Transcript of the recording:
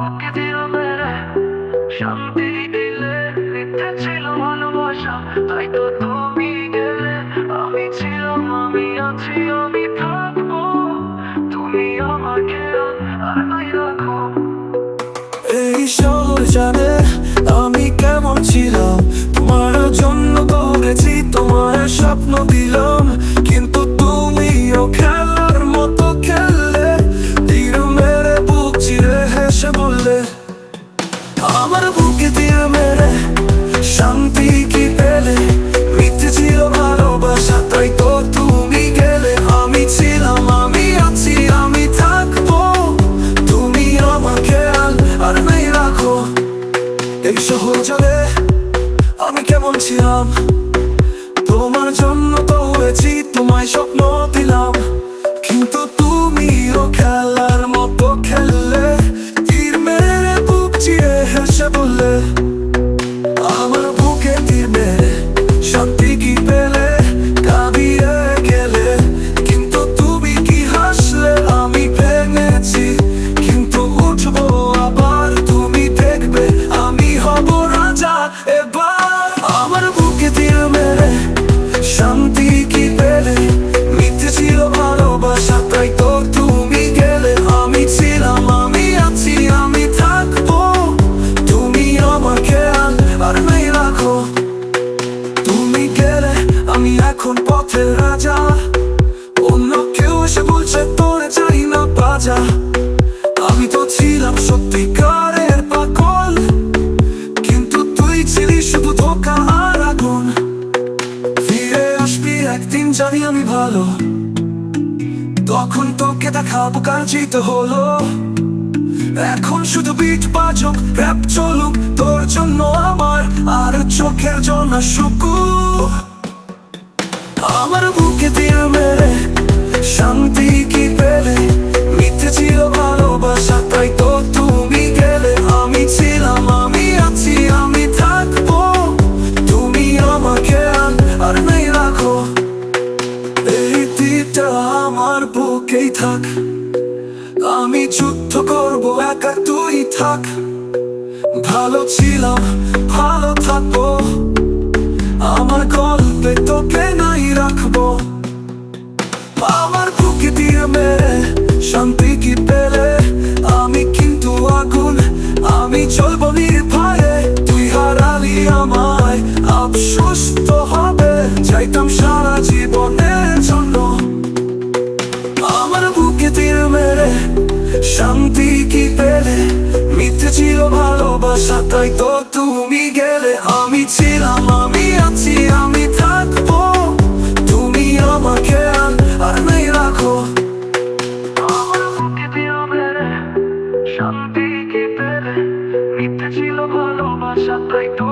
বুকে দিল মেরে, শান্তি দিলে মিথ্যে ছিল ভালোবাসা তাই তো তুমি গেলে, আমি ছিলাম, আমি আছি, আমি থাকব। তুমি আমাকে আর নাই রাখো। এই শহর জানে আমি কেমন ছিলাম। তোমার জন্য দৌড়েছি তোমার স্বপ্ন দিলাম। বুকে তীর মেরে, শান্তি কি পেলে? মিথ্যে ছিল ভালোবাসা, তাই তো তুমি গেলে। আমি ছিলাম, আমি আছি, আমি থাকব। তুমি আমাকে আর নাই রাখো। এই শহর যাবে আমি কেমন ছিলাম? তোমার জন্য তো হয়েছি তোমায় স্বপ্ন এখন পথের রাজা। অন্য কেউ এসে বলছে, তোরে চাই না বাজা। আমি তো ছিলাম জানি আমি ভালো। তখন তোকে দেখাবো কার জিতে হলো। এখন শুধু বিট বাজক র্যাপ চলুক, তোর জন্য আমার আর চোখের জন্য শুকু আমার বুকে দিয়ে মেরে, শান্তি কি পেলে? মিথ্যে ছিল ভালোবাসা, তাই তো তুমি গেলে। আমি ছিলাম, আমি আছি, আমি থাকব। তুমি আমাকে আর নাই রাখো। এই তীরটা আমার বুকেই থাক। আমি যুদ্ধ করব, একা তুই থাক। ভালো ছিলাম, ভালো থাকব। আমার গল্পে আফসোস তো হবে। চাইতাম সারা জীবনের জন্য। আমার বুকে তীর মেরে শান্তি কি পেলে? মিথ্যে ছিল ভালোবাসা, তাই তো তুমি গেলে। আমি ছিলাম, আমি আছি, আমি থাকব। তুমি আমাকে আর নাই, রাখো। শান্তি কি পেলে? মিথ্যে ছিল ভালোবাসা, তাই তো